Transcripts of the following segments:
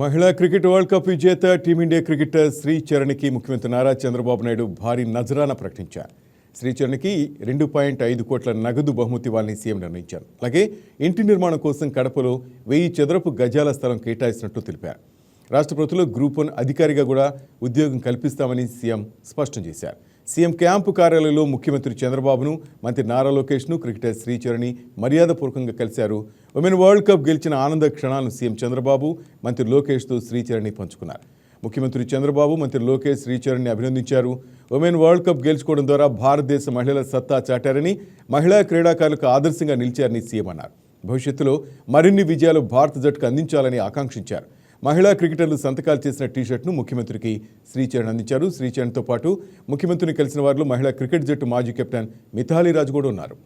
మహిళా cricket world cup విజేత Team India cricketer శ్రీచరణ్కి ముఖ్యమంత్రి నారా చంద్రబాబు నాయుడు భారీ నజరాన ప్రకటించారు. శ్రీచరణ్కి రెండు పాయింట్ ఐదు కోట్ల నగదు బహుమతి ఇవ్వాలని సీఎం నిర్ణయించారు. అలాగే ఇంటి నిర్మాణం కోసం కడపలో వెయ్యి చదరపు గజాల స్థలం కేటాయిస్తున్నట్లు తెలిపారు. రాష్ట్ర ప్రభుత్వంలో గ్రూప్ వన్ అధికారిగా కూడా ఉద్యోగం కల్పిస్తామని సీఎం స్పష్టం చేశారు. సీఎం క్యాంపు కార్యాలయంలో ముఖ్యమంత్రి చంద్రబాబును మంత్రి నారా లోకేష్ను క్రికెటర్ శ్రీచరణి మర్యాదపూర్వకంగా కలిశారు. ఉమెన్ వరల్డ్ కప్ గెలిచిన ఆనంద క్షణాలను సీఎం చంద్రబాబు మంత్రి లోకేష్తో శ్రీచరణి పంచుకున్నారు. ముఖ్యమంత్రి చంద్రబాబు మంత్రి లోకేష్ శ్రీచరణ్ని అభినందించారు. ఉమెన్ వరల్డ్ కప్ గెలుచుకోవడం ద్వారా భారతదేశ మహిళల సత్తా చాటారని మహిళా క్రీడాకారులకు ఆదర్శంగా నిలిచారని సీఎం అన్నారు. భవిష్యత్తులో మరిన్ని విజయాలు భారత జట్టుకు అందించాలని ఆకాంక్షించారు. మహిళా క్రికెటర్లు సంతకాలు చేసిన టీషర్ట్ను ముఖ్యమంత్రికి శ్రీచరణ్ అందించారు. శ్రీచరణ్తో పాటు ముఖ్యమంత్రిని కలిసిన వారిలో మహిళా క్రికెట్ జట్టు మాజీ కెప్టెన్ మిథాలీ రాజు కూడా ఉన్నారు.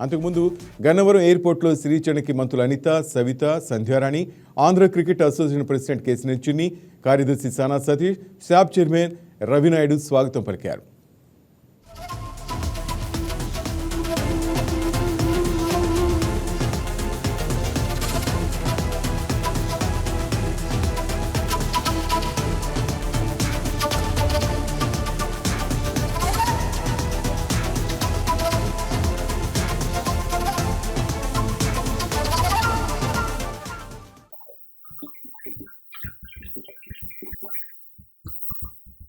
అంతకుముందు గన్నవరం ఎయిర్పోర్ట్లో శ్రీచరణ్కి మంత్రులు Anitha Savitha Sandhyarani Andhra cricket association president Kesineni Chinni కార్యదర్శి సానా సతీష్ శాప్ చైర్మన్ రవినాయుడు స్వాగతం పలికారు.